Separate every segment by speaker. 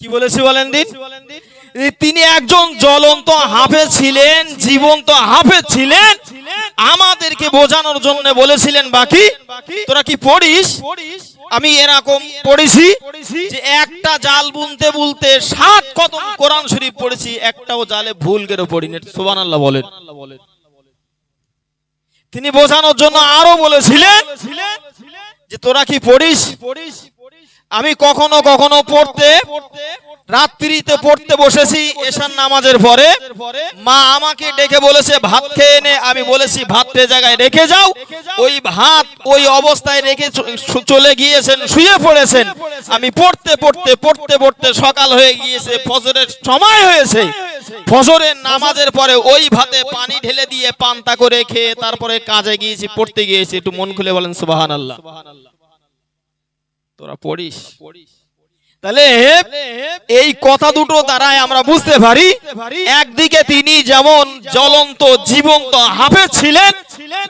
Speaker 1: কি বলেছি বলেন দিন তিনি একজন জ্বলন্ত হাফে ছিলেন, জীবন্ত হাফে ছিলেন। আমাদেরকে বোঝানোর জন্য বলেছিলেন বাকি, তোরা কি পড়িস? আমি এরকম পড়েছি যে একটা জাল বুনতে বুনতে সাত কত কোরআন শরীফ পড়েছি, একটাও জালে ভুল করে পড়িনি। সুবান আল্লাহ বলেন। তিনি বোঝানোর জন্য আরও বলেছিলেন যে, তোরা কি পড়িস পড়িস? আমি কখনো কখনো পড়তে, রাত্রিতে পড়তে বসেছি এশার নামাজের পরে। মা আমাকে ডেকে বলেছে, ভাত খেয়ে নে। আমি বলেছি ভাতের জায়গায় রেখে যাও। ওই ভাত ওই অবস্থায় রেখে চলে গিয়েছেন, শুয়ে পড়েছেন। আমি পড়তে পড়তে পড়তে পড়তে সকাল হয়ে গিয়েছে, ফজরের সময় হয়েছে। ফজরের নামাজের পরে ওই ভাতে পানি ঢেলে দিয়ে পান্তা করে খেয়ে তারপরে কাজে গিয়েছি, পড়তে গিয়েছি। একটু মন খুলে বলেন সুবাহান আল্লাহ তোরা পড়িস। তাহলে এই কথা দুটো দ্বারাই আমরা বুঝতে পারি একদিকে তিনি যেমন জ্বলন্ত জীবন্ত হাফে ছিলেন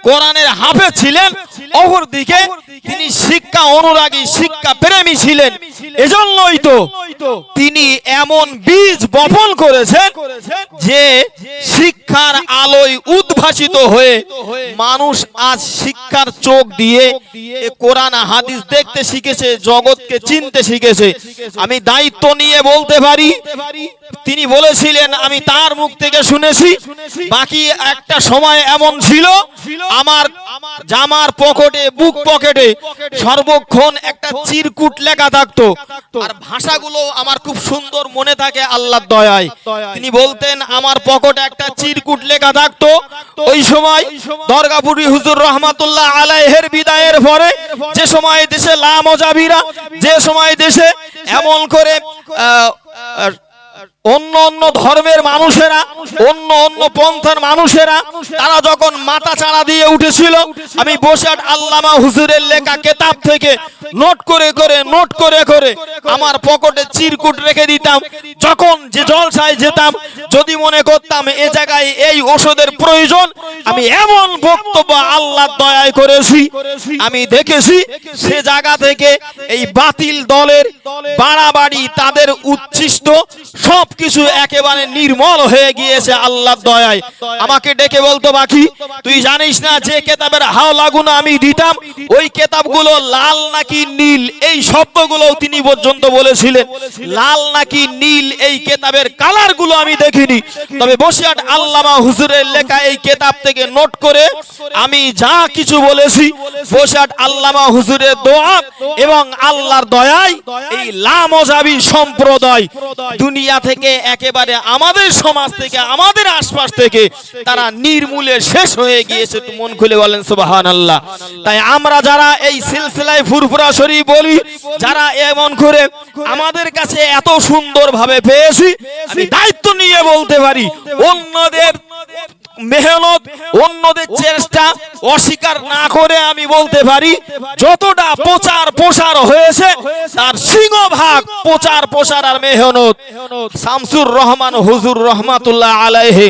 Speaker 1: কোরআনের হাফে ছিলেন তিনি শিক্ষা অনুরাগী শিক্ষা প্রেমী ছিলেন। এজন্যই তো তিনি এমন বীজ বপন করেছেন যে শিক্ষার আলোয় উদ্ভাসিত হয়ে মানুষ আজ শিক্ষার চোখ দিয়ে কোরআন হাদিস দেখতে শিখেছে, জগৎকে চিনতে শিখেছে। আমি দায়িত্ব নিয়ে বলতে পারি, তিনি বলেছিলেন, আমি তার মুখ থেকে শুনেছি, বাকি একটা সময় এমন ছিল, আমার জামার পকেটে, বুক পকেটে সর্বক্ষণ একটা চিরকুট লেখা থাকতো। আর ভাষাগুলো আমার খুব সুন্দর মনে থাকে, আল্লাহর দয়ায়। তিনি বলতেন, আমার পকেটে একটা চিরকুট লেখা থাকতো ওই সময় দরগাপুরি হুজুর রহমাতুল্লাহ আলাইহের বিদায়ের পরে যে সময় দেশে লামজাবিরা যে সময় দেশে এমন করে অন্য অন্য ধর্মের মানুষেরা, অন্য অন্য পন্থার মানুষেরা, তারা যখন মাথা চাড়া দিয়ে উঠেছিল, আমি বসে আল্লামা হুজুরের লেখা কেতাব থেকে নোট করে করে, নোট করে করে আমার পকেটে চিরকুট রেখে দিতাম। যখন যে জলসায় যেতাম, যদি মনে করতাম এ জায়গায় এই ওষুধের প্রয়োজন, আমি এমন বক্তব্য আল্লাহ দয়ায় করেছি, আমি দেখেছি সে জায়গা থেকে এই বাতিল দলের বাড়াবাড়ি তাদের উচ্ছিষ্ট সবকিছু একেবারে নির্মল হয়ে গিয়েছে আল্লাহর দয়ায়। আমাকে ডেকে বলতো বাকি তুই জানিস না যে কেতাবের হাও লাগুনা আমি দিতাম? ওই কেতাবগুলো লাল নাকি নীল? এই শব্দগুলো তিনি পর্যন্ত বলেছিলেন। লাল নাকি নীল? এই কেতাবের কালারগুলো আমি দেখিনি। তবে বসিয়াট আল্লামা হুজুরের লেখা এই কেতাব থেকে নোট করে আমি যা কিছু বলেছি, বসিয়াট আল্লামা হুজুরের দোয়া এবং আল্লাহর দয়ায় এই লামজাবি সম্প্রদায় দুনিয়া থেকে একেবারে আমাদের সমাজ থেকে, আমাদের আশপাশ থেকে তারা নির্মূলে শেষ হয়ে গিয়েছে একটু মন খুলে বলেন সুবাহান আল্লাহ তাই আমরা যারা এই সিলসিলায় ফুরফুরা শরীফ বলি, যারা এমন করে আমাদের কাছে এত সুন্দরভাবে পেয়েছি, আমি দায়িত্ব নিয়ে বলতে পারি, অন্যদের মেহনত অন্যদের চেষ্টা অস্বীকার না করে আমি বলতে পারি যতটা প্রচার প্রসার হয়েছে তার সিংহভাগ প্রচার প্রসার আর মেহনত। শামসুর রহমান হুজুর রহমাতুল্লাহ আলাইহে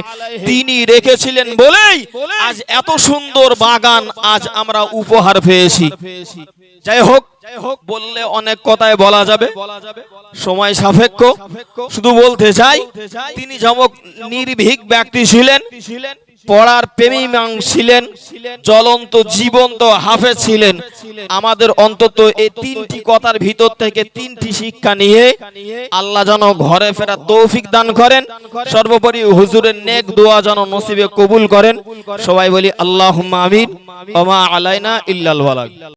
Speaker 1: তিনি রেখেছিলেন বলেই আজ এত সুন্দর বাগান আজ আমরা উপহার পেয়েছি। যাই হোক বললে অনেক কথায় বলা যাবে। সময় সাপেক্ষ। শুধু বলতে চাই, তিনি যেমন নির্ভীক ব্যক্তি ছিলেন, পড়ার ছিলেন জীবন্ত হাফে ছিলেন। আমাদের অন্তত এই তিনটি কথার ভিতর থেকে তিনটি শিক্ষা নিয়ে আল্লাহ যেন ঘরে ফেরা তৌফিক দান করেন। সর্বোপরি হুজুরের নেক দোয়া যেন নসিবে কবুল করেন। সবাই বলি আল্লাহ আমিন আলাইনা ইল্লাল